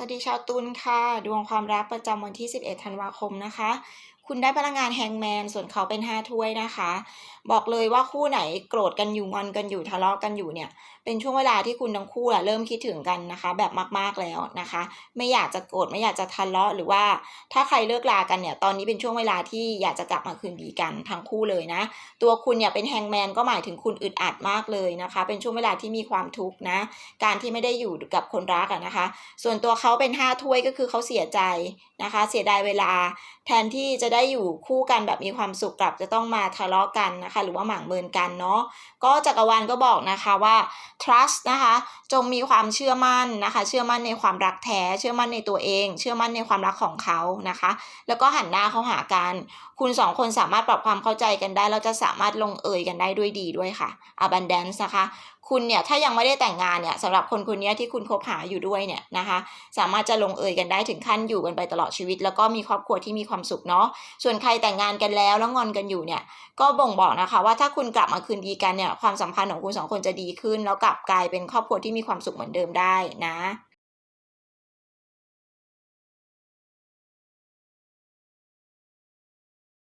สวัสดีชาวตุลค่ะ ดวงความรักประจำวันที่ 11 ธันวาคมนะคะ คุณได้พลังงานแฮงแมนส่วนเขาเป็น5ถ้วยนะคะ บอกเลยว่าคู่ไหนโกรธกันอยู่งอนกันอยู่ทะเลาะกันอยู่เนี่ย เป็นช่วงเวลาที่คุณทั้งคู่อะเริ่มคิดถึงกันนะคะ แบบมากๆแล้วนะคะ ไม่อยากจะโกรธไม่อยากจะทะเลาะหรือว่า ถ้าใครเลิกลากันเนี่ย ตอนนี้เป็นช่วงเวลาที่อยากจะกลับมาคืนดีกันทั้งคู่เลยนะ ตัวคุณเนี่ยเป็นแฮงแมนก็หมายถึงคุณอึดอัดมากเลยนะคะ เป็นช่วงเวลาที่มีความทุกข์นะ การที่ไม่ได้อยู่กับคนรักอะนะคะ ส่วนตัวเขาเป็นห้าถ้วยก็คือเขาเสียใจนะคะ เสียดายเวลา แทนที่จะได้ได้อยู่คู่กันแบบมีความสุขกลับจะต้องมาทะเลาะกันนะคะ หรือว่าหมางเมินกันเนาะก็จักรวาลก็บอกนะคะว่า trust นะคะ จงมีความเชื่อมั่นนะคะ เชื่อมั่นในความรักแท้เชื่อมั่นในตัวเอง เชื่อมั่นในความรักของเขานะคะ แล้วก็หันหน้าเข้าหากัน คุณสองคนสามารถปรับความเข้าใจกันได้แล้วจะสามารถลงเอยกันได้ด้วยดีด้วยค่ะ abundance นะคะคุณเนี่ยถ้ายังไม่ได้แต่งงานเนี่ยสำหรับคนคนนี้ที่คุณคบหาอยู่ด้วยเนี่ยนะคะ สามารถจะลงเอยกันได้ถึงขั้นอยู่กันไปตลอดชีวิต แล้วก็มีครอบครัวที่มีความสุขเนาะส่วนใครแต่งงานกันแล้วแล้วงอนกันอยู่เนี่ย ก็บ่งบอกนะคะว่าถ้าคุณกลับมาคืนดีกันเนี่ยความสัมพันธ์ของคุณสองคนจะดีขึ้น แล้วกลับกลายเป็นครอบครัวที่มีความสุขเหมือนเดิมได้นะ